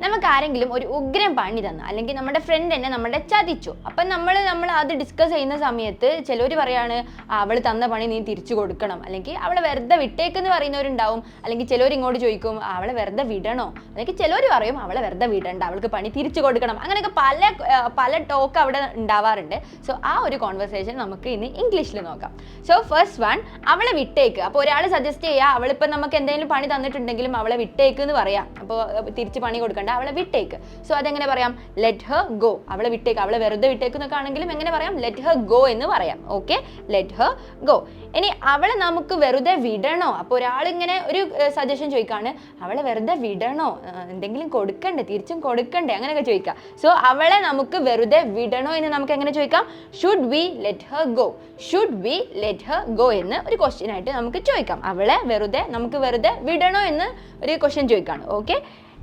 നമുക്ക് ആരെങ്കിലും ഒരു ഉഗ്രം പണി തന്നു. അല്ലെങ്കിൽ നമ്മുടെ ഫ്രണ്ട് തന്നെ നമ്മളെ ചതിച്ചു. അപ്പം നമ്മൾ നമ്മൾ അത് ഡിസ്കസ് ചെയ്യുന്ന സമയത്ത് ചിലർ പറയാണ് അവൾ തന്ന പണി നീ തിരിച്ചു കൊടുക്കണം. അല്ലെങ്കിൽ അവളെ വെറുതെ വിട്ടേക്കെന്ന് പറയുന്നവരുണ്ടാവും. അല്ലെങ്കിൽ ചിലർ ഇങ്ങോട്ട് ചോദിക്കും "ആ, അവളെ വെറുതെ വിടണോ? അല്ലെങ്കിൽ ചിലർ പറയും അവളെ വെറുതെ വിടണ്ട. അവൾക്ക് പണി തിരിച്ചു കൊടുക്കണം. അങ്ങനെയൊക്കെ പല പല ടോക്ക് അവിടെ ഉണ്ടാവാറുണ്ട്. സോ ആ ഒരു കോൺവെർസേഷൻ നമുക്ക് ഇന്ന് ഇംഗ്ലീഷിൽ നോക്കാം. സോ ഫസ്റ്റ് വൺ അവളെ വിട്ടേക്ക്. അപ്പോൾ ഒരാൾ സജസ്റ്റ് ചെയ്യുക അവളിപ്പോൾ നമുക്ക് എന്തെങ്കിലും പണി തന്നിട്ടുണ്ടെങ്കിലും അവളെ വിട്ടേക്ക് എന്ന് പറയാം. അപ്പോൾ തിരിച്ച് പണി കൊടുക്കണ്ട. അവളെ വിട്ടേക്ക്. സോ അതെങ്ങനെ പറയാം? ലെറ്റ് ഹർ ഗോ അവളെ വിട്ടേക്ക്. അവളെ വെറുതെ വിട്ടേക്ക് എന്നൊക്കെ ആണെങ്കിലും എങ്ങനെ പറയാം? ലെറ്റ് ഹർ ഗോ എന്ന് പറയാം. ഓക്കെ ലെറ്റ് ഹർ ഗോ ഇനി അവളെ നമുക്ക് വെറുതെ വിടണോ? അപ്പോൾ ഒരാൾ ഇങ്ങനെ ഒരു സജഷൻ ചോദിക്കാണ്. അവളെ വെറുതെ വിടണോ? എന്തെങ്കിലും കൊടുക്കണ്ടേ? തിരിച്ചും കൊടുക്കണ്ടേ? അങ്ങനെയൊക്കെ ചോദിക്കാം സോ അവളെ നമുക്ക് വെറുതെ വിടണോ എന്ന് നമുക്ക് എങ്ങനെ ചോദിക്കാം? Should we let her go should we let her go എന്ന് ഒരു ക്വസ്റ്റ്യൻ ആയിട്ട് നമുക്ക് ചോദിക്കാം. അവളെ വെറുതെ നമുക്ക് വെറുതെ വിടണോ എന്ന് ഒരു ക്വസ്റ്റ്യൻ ചോദിക്കാണ്. ഓക്കെ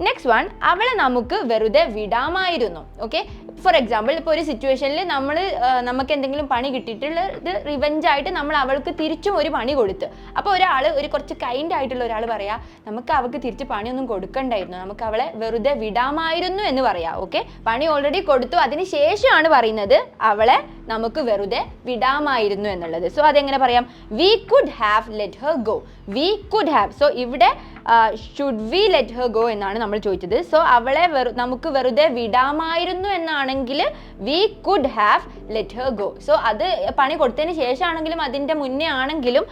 നെക്സ്റ്റ് വൺ അവളെ നമുക്ക് വെറുതെ വിടാമായിരുന്നു. ഓക്കെ ഫോർ എക്സാമ്പിൾ ഇപ്പോൾ ഒരു സിറ്റുവേഷനിൽ നമ്മൾ നമുക്ക് എന്തെങ്കിലും പണി കിട്ടിയിട്ടുള്ളത് റിവെഞ്ച് ആയിട്ട് നമ്മൾ അവൾക്ക് തിരിച്ചും ഒരു പണി കൊടുത്ത്. അപ്പോൾ ഒരാൾ ഒരു കുറച്ച് കൈൻഡ് ആയിട്ടുള്ള ഒരാൾ പറയാ നമുക്ക് അവൾക്ക് തിരിച്ച് പണിയൊന്നും കൊടുക്കണ്ടായിരുന്നു. നമുക്ക് അവളെ വെറുതെ വിടാമായിരുന്നു എന്ന് പറയാം. ഓക്കെ പണി ഓൾറെഡി കൊടുത്തു. അതിന് ശേഷമാണ് പറയുന്നത് അവളെ നമുക്ക് വെറുതെ വിടാമായിരുന്നു എന്നുള്ളത്. സോ അതെങ്ങനെ പറയാം? We could have let her go we could have so ഇവിടെ should we let her go എന്നാണ് നമ്മൾ ചോദിച്ചത്. സോ അവളെ നമുക്ക് വെറുതെ വിടാമായിരുന്നു എന്നാണെങ്കിൽ we could have let her go so അത് പണി കൊടുത്തതിന് ശേഷമാണെങ്കിലും അതിന്റെ മുന്നേ ആണെങ്കിലും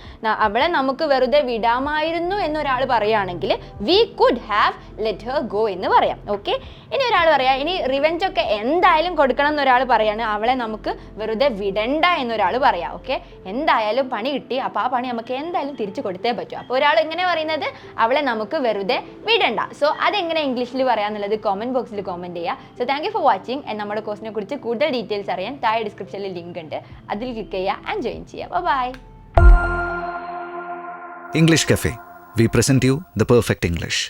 അവളെ നമുക്ക് വെറുതെ വിടാമായിരുന്നു എന്നൊരാൾ പറയുകയാണെങ്കിൽ we could have let her go എന്ന് പറയാം. ഓക്കെ ഇനി ഒരാൾ പറയാം ഇനി റിവെഞ്ച് ഒക്കെ എന്തായാലും കൊടുക്കണം എന്നൊരാൾ പറയാണ്. അവളെ നമുക്ക് വെറുതെ വിടണ്ട എന്നൊരാൾ പറയാം. ഓക്കെ എന്തായാലും പണി കിട്ടി. അപ്പോൾ ആ പണി നമുക്ക് എന്തായാലും തിരിച്ചു കൊടുത്തേ പറ്റൂ. അപ്പോൾ ഒരാൾ ഇങ്ങനെ പറയുന്നത്? അവളെ നമുക്ക് വെറുതെ വിടണ്ട. സോ അതെങ്ങനെ ഇംഗ്ലീഷിൽ പറയാന്നുള്ളത്? കോമന്റ് ബോക്സിൽ കോമന്റ് ചെയ്യുക. So thank you for watching നമ്മുടെ കോഴ്സിനെ കുറിച്ച് കൂടുതൽ ഡീറ്റെയിൽസ് അറിയാൻ ഡിസ്ക്രിപ്ഷനിൽ ലിങ്ക് ഉണ്ട് അതിൽ ക്ലിക്ക് ചെയ്യുക ആൻഡ് ജോയിൻ ചെയ്യുക by English Cafe we present you the perfect English